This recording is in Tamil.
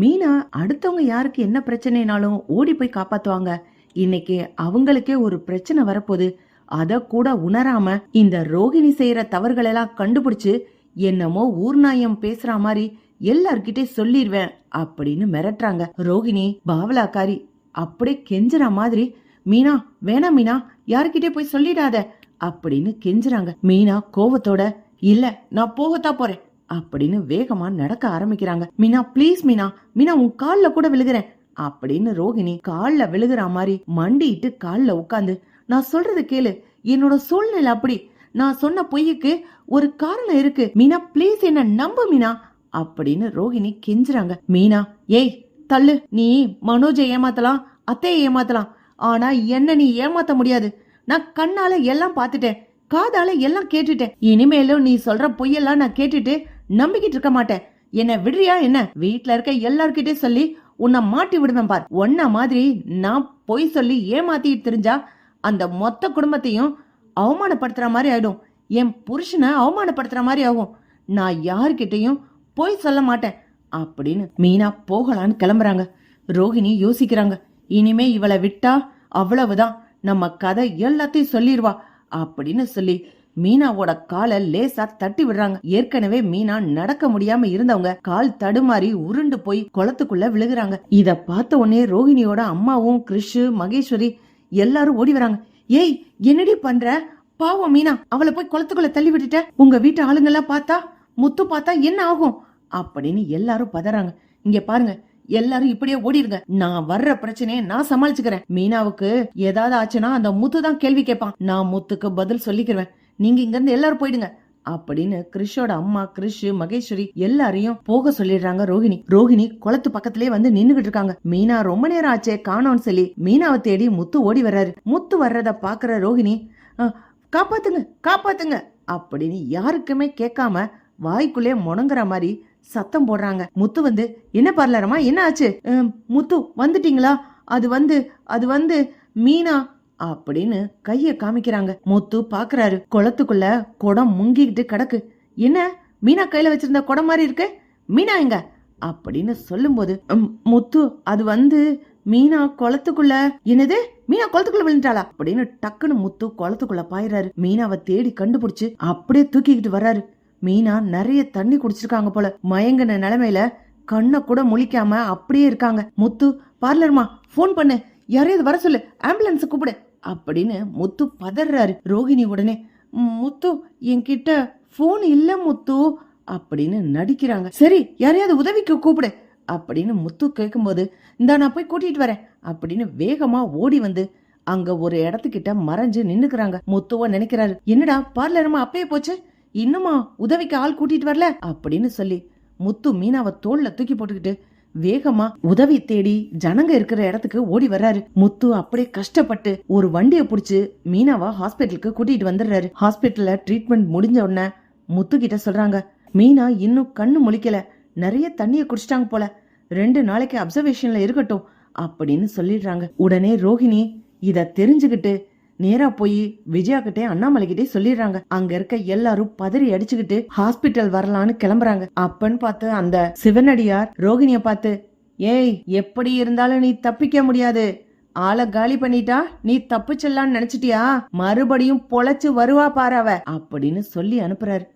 மீனா அடுத்தவங்க யாருக்கு என்ன பிரச்சனைனாலும் ஓடி போய் காப்பாத்துவாங்க. இன்னைக்கு அவங்களுக்கே ஒரு பிரச்சனை வரப்போகுது. அத கூட உணராம இந்த ரோகிணி செய்யற தவறுகள் எல்லாம் கண்டுபிடிச்சு என்னமோ ஊர்நாயம் பேசுற மாதிரி எல்லார்கிட்டே சொல்லிடுவேன் அப்படின்னு மிரட்டுறாங்க. ரோகிணி பாவலாக்காரி அப்படியே கெஞ்சுற மாதிரி மீனா வேணாம் மீனா யார்கிட்டே போய் சொல்லிடாத அப்படின்னு கெஞ்சுறாங்க. மீனா கோவத்தோட இல்ல நான் போகத்தான் போறேன். அப்படின்னு வேகமா நடக்க ஆரம்பிக்கிறாங்க. மீனா ப்ளீஸ் மீனா மீனா உன் கால்ல கூட விழுகிறேன். அப்படின்னு ரோகிணி கால்ல விழுகிற மாதிரி மண்டிட்டு கால்ல உட்காந்து நான் சொல்றது கேளு. என்னோட சூழ்நிலை அப்படி. நான் சொன்ன பொய்யுக்கு ஒரு காரணம் இருக்கு. மீனா ப்ளீஸ் என்ன நம்பு மீனா. அப்படின்னு ரோகிணி கெஞ்சுறாங்க. மீனா ஏய் தள்ளு. நீ மனோஜை ஏமாத்தலாம் அத்தையை ஏமாத்தலாம். ஆனா என்ன நீ ஏமாத்த முடியாது. நான் கண்ணால எல்லாம் பார்த்துட்டேன் காதால எல்லாம் கேட்டுட்டேன். இனிமேலும் நீ சொல்ற பொய்யெல்லாம் நான் கேட்டுட்டு நம்பிக்கிட்டு இருக்க மாட்டேன். என்ன விடுறியா என்ன? வீட்டுல இருக்க எல்லார்கிட்டயும் சொல்லி உன்னை மாட்டி விடுவேன் பார். ஒன்ன மாதிரி நான் பொய் சொல்லி ஏமாத்திட்டு தெரிஞ்சா அந்த மொத்த குடும்பத்தையும் அவமானப்படுத்துற மாதிரி ஆயிடும். என் புருஷனை அவமானப்படுத்துற மாதிரி ஆகும். நான் யார்கிட்டயும் பொய் சொல்ல மாட்டேன். அப்படின்னு மீனா போகலான்னு கிளம்புறாங்க. ரோகிணி யோசிக்கிறாங்க. இனிமே இவளை விட்டா அவ்வளவுதான். நம்ம கதை எல்லாத்தையும் சொல்லிடுவா அப்படின்னு சொல்லி மீனாவோட காலை லேசா தட்டி விடுறாங்க. ஏற்கனவே மீனா நடக்க முடியாம இருந்தவங்க கால் தடுமாறி உருண்டு போய் குளத்துக்குள்ள விழுகுறாங்க. இத பார்த்த உடனே ரோஹிணியோட அம்மாவும் கிறிஷு மகேஸ்வரி எல்லாரும் ஓடி வராங்க. ஏய் என்னடி பண்ற? பாவம் மீனா அவளை போய் குளத்துக்குள்ள தள்ளி விட்டுட்ட. உங்க வீட்டு ஆளுங்கெல்லாம் பார்த்தா முத்து பார்த்தா என்ன ஆகும்? அப்படின்னு எல்லாரும் பதறாங்க. இங்க பாருங்க எல்லாரும் இப்படியே ஓடிருங்க. நான் வர்ற பிரச்சனையை நான் சமாளிச்சுக்கிறேன். மீனாவுக்கு ஏதாவது ஆச்சுன்னா அந்த முத்து தான் கேள்வி கேட்பான். நான் முத்துக்கு பதில் சொல்லிக்கிறேன் நீங்கள் இங்கேருந்து எல்லாரும் போயிடுங்க. அப்படின்னு கிறிஷோட அம்மா கிறிஷ் மகேஸ்வரி எல்லாரையும் போக சொல்லிடுறாங்க ரோஹிணி. ரோஹிணி குளத்து பக்கத்திலே வந்து நின்னுகிட்டு இருக்காங்க. மீனா ரொம்ப நேரம் ஆச்சே காணோம்னு சொல்லி மீனாவை தேடி முத்து ஓடி வர்றாரு. முத்து வர்றத பாக்குற ரோஹிணி காப்பாத்துங்க காப்பாத்துங்க அப்படின்னு யாருக்குமே கேட்காம வாய்க்குள்ளே முணங்குற மாதிரி சத்தம் போடுறாங்க. முத்து வந்து என்ன பார்லரமா என்ன ஆச்சு? முத்து வந்துட்டீங்களா? அது வந்து அது வந்து மீனா அப்படின்னு கைய காமிக்கிறாங்க. முத்து பாக்குறாரு. குளத்துக்குள்ள குடம் முங்கிக்கிட்டு கிடக்கு. என்ன? மீனா கையில வச்சிருந்த குடம் மாதிரி இருக்கு? மீனா எங்க? அப்படின்னு சொல்லும்போது "ம், முத்து அது வந்து மீனா குளத்துக்குள்ள. என்னது? மீனா குளத்துக்குள்ள விழுந்துட்டாளா? அப்படின்னு டக்குன்னு முத்து குளத்துக்குள்ள பாயிறாரு. மீனாவை தேடி கண்டுபிடிச்சு அப்படியே தூக்கிக்கிட்டு வர்றாரு. மீனா நிறைய தண்ணி குடிச்சிருக்காங்க போல. மயங்கின நிலைமையில கண்ணை கூட முழிக்காம அப்படியே இருக்காங்க. முத்து பார்லர்மா ஃபோன் பண்ணு. யாரையாவது வர சொல்லு. ஆம்புலன்ஸ் கூப்பிடு. அப்படின்னு முத்து பதறாரு. ரோஹிணி உடனே முத்து என்கிட்ட ஃபோன் இல்ல முத்து அப்படின்னு நடிக்கிறாங்க. சரி யாரையாவது உதவிக்கு கூப்பிடு அப்படின்னு முத்து கேட்கும்போது இந்தா நான் போய் கூட்டிட்டு வரேன் அப்படின்னு வேகமா ஓடி வந்து அங்க ஒரு இடத்துக்கிட்ட மறைஞ்சு நின்னுக்கிறாங்க. முத்துவா நினைக்கிறாரு என்னடா பார்லரமா அப்பயே போச்சு? இன்னுமா உதவிக்கு ஆள் கூட்டிட்டு வரல? அப்படின்னு சொல்லி முத்து மீனாவை தோல்ல தூக்கி போட்டுக்கிட்டு வேகமா உதவி தேடி ஜனங்க இருக்கிற இடத்துக்கு ஓடி வர்றாரு. முத்து அப்படியே கஷ்டப்பட்டு ஒரு வண்டிய புடிச்சு மீனாவா ஹாஸ்பிட்டலுக்கு கூட்டிட்டு வந்துடுறாரு. ஹாஸ்பிட்டல்ல ட்ரீட்மெண்ட் முடிஞ்ச உடனே முத்து கிட்ட சொல்றாங்க மீனா இன்னும் கண்ணு முழிக்கல. நிறைய தண்ணிய குடிச்சிட்டாங்க போல. ரெண்டு நாளைக்கு அப்சர்வேஷன்ல இருக்கட்டும் அப்படின்னு சொல்லிடுறாங்க. உடனே ரோஹிணி இத தெரிஞ்சுக்கிட்டு நேரா போய் விஜயாக்கிட்டே அண்ணாமலைக்கிட்டே அண்ணாமலை சொல்லிடுறாங்க. அங்க இருக்க எல்லாரும் பதறி அடிச்சுக்கிட்டு ஹாஸ்பிட்டல் வரலான்னு கிளம்புறாங்க. அப்பன்னு பார்த்து அந்த சிவனடியார் ரோகிணிய பார்த்து ஏய் எப்படி இருந்தாலும் நீ தப்பிக்க முடியாது. ஆளை காலி பண்ணிட்டா நீ தப்பிச்சிடலான்னு நினைச்சிட்டியா? மறுபடியும் பொழைச்சு வருவா பாரு அவ அப்படின்னு சொல்லி அனுப்புறாரு.